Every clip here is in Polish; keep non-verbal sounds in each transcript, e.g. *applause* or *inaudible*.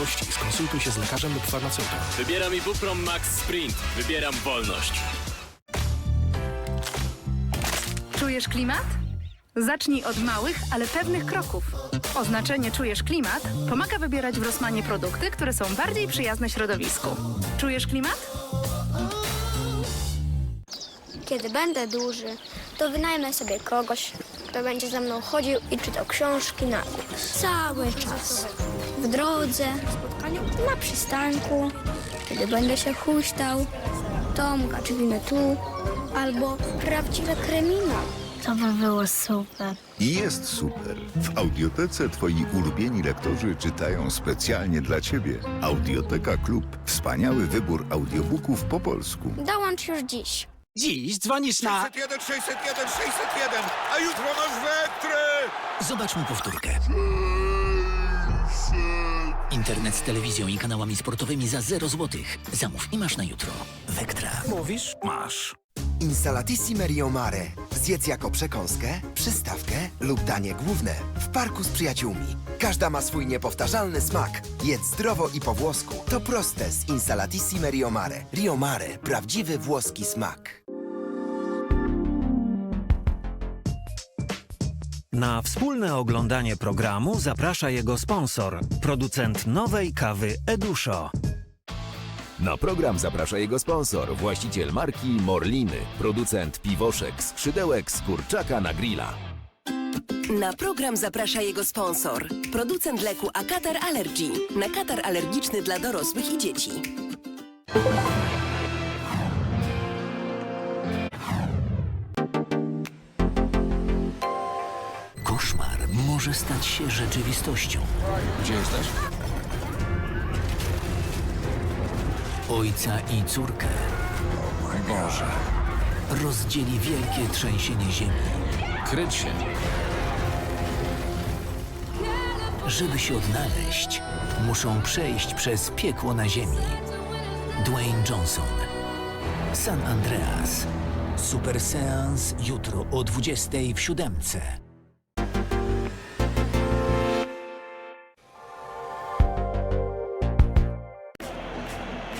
wątpliwości, skonsultuj się z lekarzem lub farmaceutą. Wybieram Ibuprom Max Sprint. Wybieram wolność. Czujesz klimat? Zacznij od małych, ale pewnych kroków. Oznaczenie Czujesz klimat pomaga wybierać w Rosmanie produkty, które są bardziej przyjazne środowisku. Czujesz klimat? Kiedy będę duży, to wynajmę sobie kogoś, kto będzie ze mną chodził i czytał książki na cały czas. W drodze, w spotkaniu na przystanku, kiedy będę się huśtał, Tomka czy tu, albo prawdziwe kryminał. To by było super. I jest super. W Audiotece twoi ulubieni lektorzy czytają specjalnie dla ciebie. Audioteka Klub. Wspaniały wybór audiobooków po polsku. Dołącz już dziś. Dziś dzwonisz na... 601, 601, 601, a jutro masz Wektry! Zobaczmy powtórkę. Internet z telewizją i kanałami sportowymi za 0 zł. Zamów i masz na jutro. Wektra. Mówisz? Masz. Insalatissime Rio Mare. Zjedz jako przekąskę, przystawkę lub danie główne w parku z przyjaciółmi. Każda ma swój niepowtarzalny smak. Jedz zdrowo i po włosku. To proste z Insalatissime Rio Mare. Rio Mare. Prawdziwy włoski smak. Na wspólne oglądanie programu zaprasza jego sponsor, producent nowej kawy Eduszo. Na program zaprasza jego sponsor, właściciel marki Morliny, producent piwoszek, skrzydełek z kurczaka na grilla. Na program zaprasza jego sponsor, producent leku Akatar Allergy, na katar alergiczny dla dorosłych i dzieci. Koszmar może stać się rzeczywistością. Gdzie jesteś? Ojca i córkę Boże. rozdzieli wielkie trzęsienie ziemi. Kryć się. Żeby się odnaleźć, muszą przejść przez piekło na ziemi. Dwayne Johnson. San Andreas. Super Seans jutro o 20 w siódemce.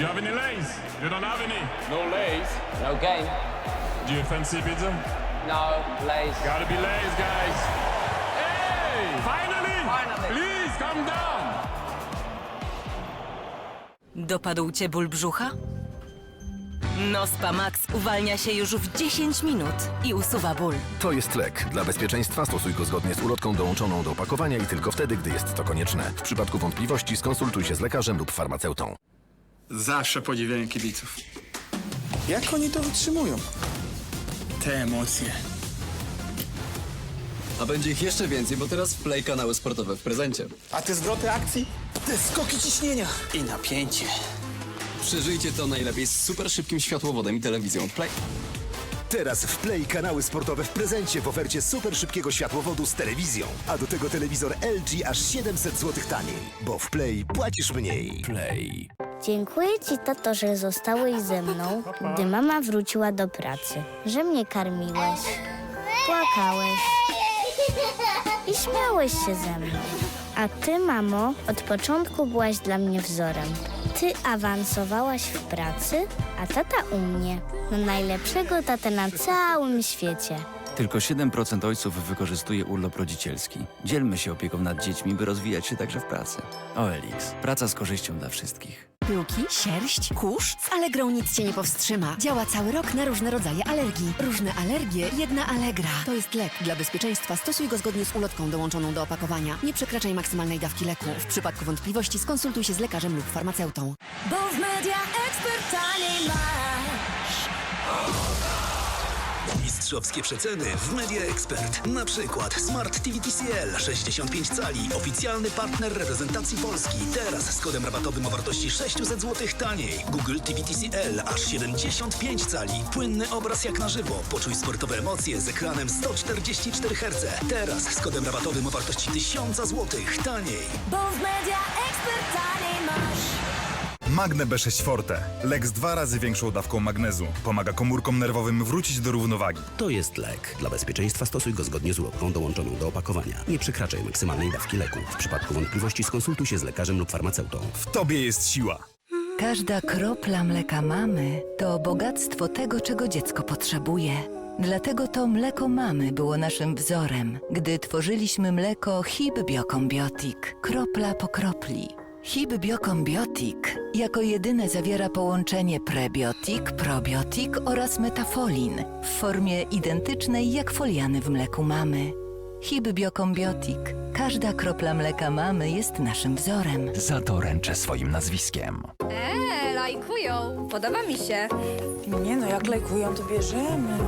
Do you have any lays? You don't have any? No lays. No game. Do you fancy pizza? No lays. Gotta be lays, guys. Hey! Finally! Please, come down! Dopadł cię ból brzucha? Nospa Max uwalnia się już w 10 minut i usuwa ból. To jest lek. Dla bezpieczeństwa stosuj go zgodnie z ulotką dołączoną do opakowania i tylko wtedy, gdy jest to konieczne. W przypadku wątpliwości skonsultuj się z lekarzem lub farmaceutą. Zawsze podziwiałem kibiców. Jak oni to wytrzymują? Te emocje. A będzie ich jeszcze więcej, bo teraz w Play kanały sportowe w prezencie. A te zwroty akcji? Te skoki ciśnienia. I napięcie. Przeżyjcie to najlepiej z super szybkim światłowodem i telewizją Play. Teraz w Play kanały sportowe w prezencie w ofercie super szybkiego światłowodu z telewizją. A do tego telewizor LG aż 700 zł taniej. Bo w Play płacisz mniej. Play. Dziękuję ci, tato, że zostałeś ze mną, gdy mama wróciła do pracy. Że mnie karmiłeś, płakałeś i śmiałeś się ze mną. A ty, mamo, od początku byłaś dla mnie wzorem. Ty awansowałaś w pracy, a tata u mnie. No najlepszego tatę na całym świecie. Tylko 7% ojców wykorzystuje urlop rodzicielski. Dzielmy się opieką nad dziećmi, by rozwijać się także w pracy. OLX. Praca z korzyścią dla wszystkich. Piłki, sierść, kurz? Z Allegrą nic cię nie powstrzyma. Działa cały rok na różne rodzaje alergii. Różne alergie, jedna Allegra. To jest lek. Dla bezpieczeństwa stosuj go zgodnie z ulotką dołączoną do opakowania. Nie przekraczaj maksymalnej dawki leku. W przypadku wątpliwości skonsultuj się z lekarzem lub farmaceutą. Bo w Media taniej masz. Mistrzowskie przeceny w Media Expert. Na przykład Smart TV TCL 65 cali, oficjalny partner reprezentacji Polski. Teraz z kodem rabatowym o wartości 600 zł taniej. Google TV TCL aż 75 cali. Płynny obraz jak na żywo. Poczuj sportowe emocje z ekranem 144 Hz. Teraz z kodem rabatowym o wartości 1000 zł taniej. Bo w Media Expert taniej masz. Magne B6 Forte. Lek z dwa razy większą dawką magnezu. Pomaga komórkom nerwowym wrócić do równowagi. To jest lek. Dla bezpieczeństwa stosuj go zgodnie z ulotką dołączoną do opakowania. Nie przekraczaj maksymalnej dawki leku. W przypadku wątpliwości skonsultuj się z lekarzem lub farmaceutą. W tobie jest siła. Każda kropla mleka mamy to bogactwo tego, czego dziecko potrzebuje. Dlatego to mleko mamy było naszym wzorem, gdy tworzyliśmy mleko Hib Biokombiotic, kropla po kropli. Hib Biokombiotic jako jedyne zawiera połączenie prebiotik, probiotik oraz metafolin w formie identycznej jak foliany w mleku mamy. Hib Biokombiotic. Każda kropla mleka mamy jest naszym wzorem. Za to ręczę swoim nazwiskiem. Eee, lajkują. Podoba mi się. Nie no, jak lajkują, to bierzemy.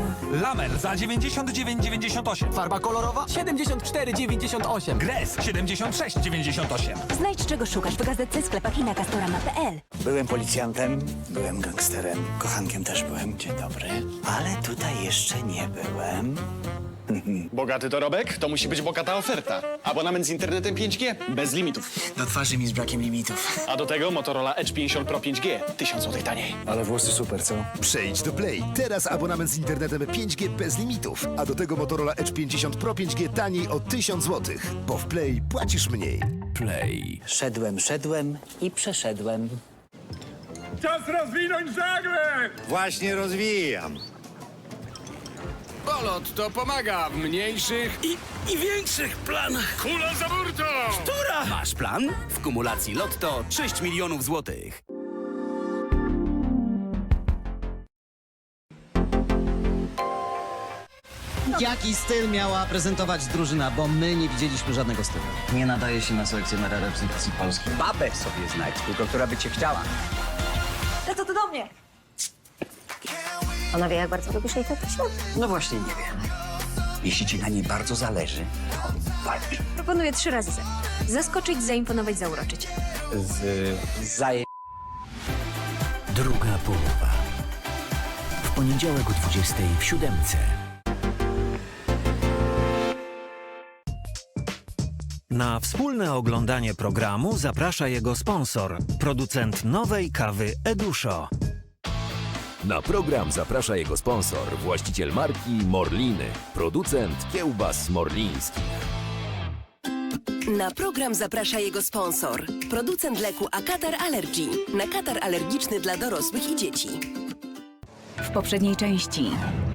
Lamel za 99,98. Farba kolorowa? 74,98. Gres 76,98. Znajdź czego szukasz w gazetce, sklepach i na castorama.pl. Byłem policjantem, byłem gangsterem, kochankiem też byłem, dzień dobry. Ale tutaj jeszcze nie byłem. *laughs* Bogaty dorobek? To musi być bogata oferta. Abonament z internetem 5G bez limitów. Do twarzy mi z brakiem limitów. A do tego Motorola Edge 50 Pro 5G. 1000 zł taniej. Ale włosy super, co? Przejdź do Play. Teraz abonament z internetem 5G bez limitów. A do tego Motorola Edge 50 Pro 5G taniej o 1000 zł. Bo w Play płacisz mniej. Play. Szedłem, szedłem i przeszedłem. Czas rozwinąć żagle! Właśnie rozwijam. Bolot to pomaga w mniejszych i, i większych planach. Kula za burtą! Która? Masz plan? W kumulacji Lotto 6 milionów złotych. Jaki styl miała prezentować drużyna, bo my nie widzieliśmy żadnego stylu. Nie nadaje się na selekcjonera reprezentacji Polski. Babę sobie znajdź, tylko która by cię chciała. Ona wie, jak bardzo lubisz jej tatusia? No właśnie nie wiem. Jeśli ci na niej bardzo zależy, to walcz. Proponuję trzy razy za. Zaskoczyć, zaimponować, zauroczyć. Z... zaje... Druga połowa. W poniedziałek o 20 w siódemce. Na wspólne oglądanie programu zaprasza jego sponsor, producent nowej kawy Eduszo. Na program zaprasza jego sponsor, właściciel marki Morliny, producent kiełbas morlińskich. Na program zaprasza jego sponsor, producent leku Akatar Allergy, na katar alergiczny dla dorosłych i dzieci. W poprzedniej części.